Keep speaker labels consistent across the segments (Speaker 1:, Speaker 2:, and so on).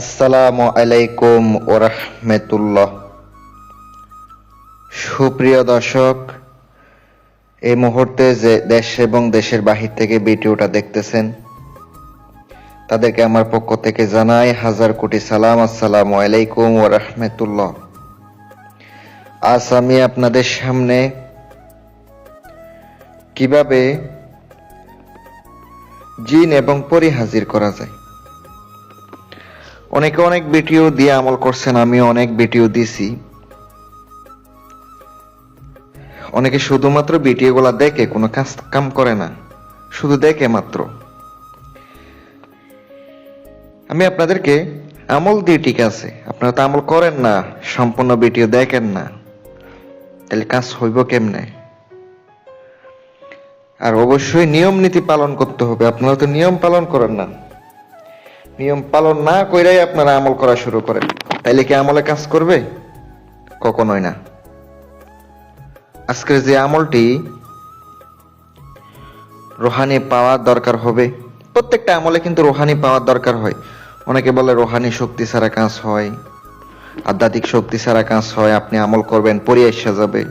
Speaker 1: আসসালামু আলাইকুম ওরহমতুল্লাহ সুপ্রিয় দর্শক, এই মুহূর্তে যে দেশ এবং দেশের বাহির থেকে ভিডিওটা দেখতেছেন, তাদেরকে আমার পক্ষ থেকে জানাই হাজার কোটি সালাম, আসসালামু আলাইকুম ওরহমতুল্লাহ আজ আমি আপনাদের সামনে কীভাবে জিন এবং পরি হাজির করা যায়? অনেকে অনেক ভিডিও দিয়ে আমল করছেন আমি অনেক ভিডিও দিছি। অনেকে শুধুমাত্র ভিডিওগুলো দেখে কোনো কাজ কাম করে না, শুধু দেখে মাত্র। আমি আপনাদেরকে আমল দিয়ে ঠিক আছে, আপনারা তো আমল করেন না, সম্পূর্ণ ভিডিও দেখেন না, তাহলে কাজ হইব কেমনে? আর অবশ্যই নিয়ম নীতি পালন করতে হবে, আপনারা তো নিয়ম পালন করেন না। নিয়ম পালন না কইরাই আপনারা আমল করা শুরু করেন। তাইলে কি আমলে কাজ করবে? কখনোই না। আজকের যে আমলটি রোহানি পাওয়ার দরকার হবে। প্রত্যেকটা আমলে কিন্তু রোহানি পাওয়ার দরকার হয়। অনেকে বলে রোহানি শক্তি ছাড়া কাজ হয়, আধ্যাত্মিক শক্তি ছাড়া কাজ হয়, আপনি আমল করবেন পরিয়ে যাবে।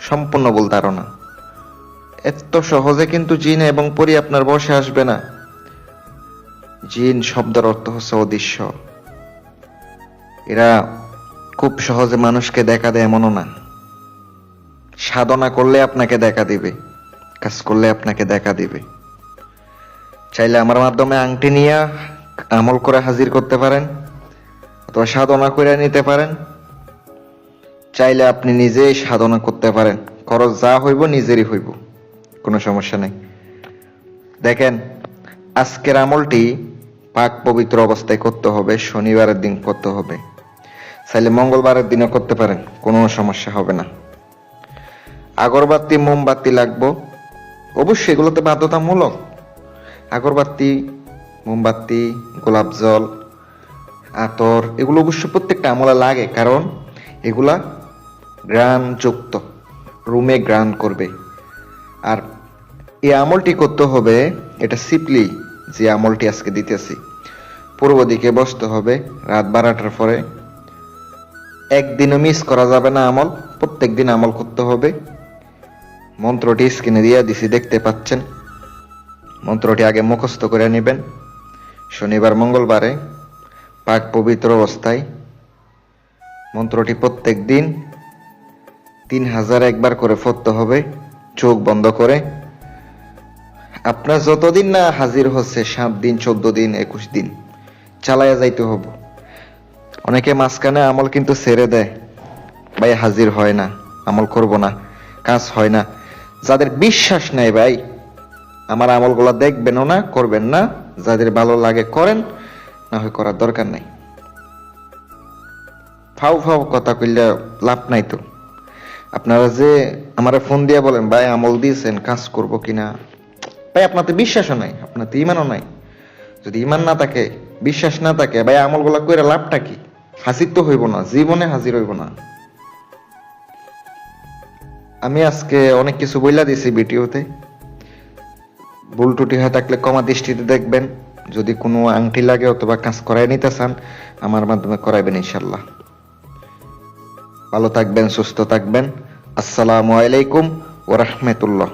Speaker 1: সম্পূর্ণ ভুল ধারণা। এত সহজে কিন্তু জিন এবং পরি আপনার বসে আসবে না। জিন শব্দের অর্থ হচ্ছে অদৃশ্য। এরা খুব সহজে মানুষকে দেখা দেয়, এমনও না। সাধনা করলে আপনাকে দেখা দিবে, কাজ করলে আপনাকে দেখা দিবে। চাইলে আমার মাধ্যমে আংটি নিয়ে আমল করে হাজির করতে পারেন, অথবা সাধনা করে নিতে পারেন। চাইলে আপনি নিজেই সাধনা করতে পারেন। খরচ যা হইব নিজেরই হইব, কোনো সমস্যা নেই। দেখেন, আজকের আমলটি পাক পবিত্র অবস্থায় করতে হবে, শনিবারের দিন করতে হবে। চাইলে মঙ্গলবারের দিনও করতে পারেন, কোনো সমস্যা হবে না। আগরবাতি, মোমবাতি লাগবো। অবশ্যই এগুলোতে বাধ্যতামূলক। আগরবাতি, মোমবাতি, গোলাপ জল, আতর, এগুলো অবশ্য প্রত্যেকটা আমলে লাগে, কারণ এগুলা গ্রান যুক্ত রুমে গ্রান করবে। আর এই আমলটি করতে হবে, এটা সিপলি যে আমলটি আজকে দিতেছি। পূর্ব দিকে বসতে হবে, রাত বারোটার পরে। একদিনও মিস করা যাবে না আমল, প্রত্যেক দিন আমল করতে হবে। মন্ত্রটি স্ক্রিনে দিয়ে দিছি, দেখতে পাচ্ছেন? মন্ত্রটি আগে মুখস্থ করে নেবেন। শনিবার, মঙ্গলবারে পাক পবিত্র অবস্থায়। মন্ত্রটি প্রত্যেক দিন তিন হাজার একবার করে পড়তে হবে, চোখ বন্ধ করে। আপনার যতদিন না হাজির হচ্ছে সাত দিন, চোদ্দ দিন, একুশ দিন চালাইয়া যাইতে হব। অনেকে মাঝখানে আমল কিন্তু ছেড়ে দেয়। ভাই, হাজির হয় না, আমল করব না, কাজ হয় না। যাদের বিশ্বাস নেই ভাই, আমার আমলগুলো দেখবেনও না, করবেন না। যাদের ভালো লাগে করেন, না হয় করার দরকার নাই। ফাউ ফাউ কথা কইলে লাভ নাই তো। আপনারা যে আমারে ফোন দিয়ে বলেন, ভাই, আমল দিয়েছেন, কাজ করব কিনা? ভাই আপনার তো বিশ্বাসও নাই আপনার তো ইমানও নাই। যদি ইমান না থাকে, বিশ্বাস না থাকে, ভাই, আমলগুলা কইরা লাভটা কি? হাসির তো হইব না, জীবনে হাজির হইব না। আমি আজকে অনেক কিছু বইলা দিছি ভিডিওতে। ভুল টুটি হয়ে থাকলে কমা দৃষ্টিতে দেখবেন। যদি কোনো আংটি লাগে অথবা কাজ করাই নিতে চান, আমার মাধ্যমে করাইবেন ইনশাল্লাহ ভালো থাকবেন, সুস্থ থাকবেন। আসসালামু আলাইকুম ওরহমতুল্লাহ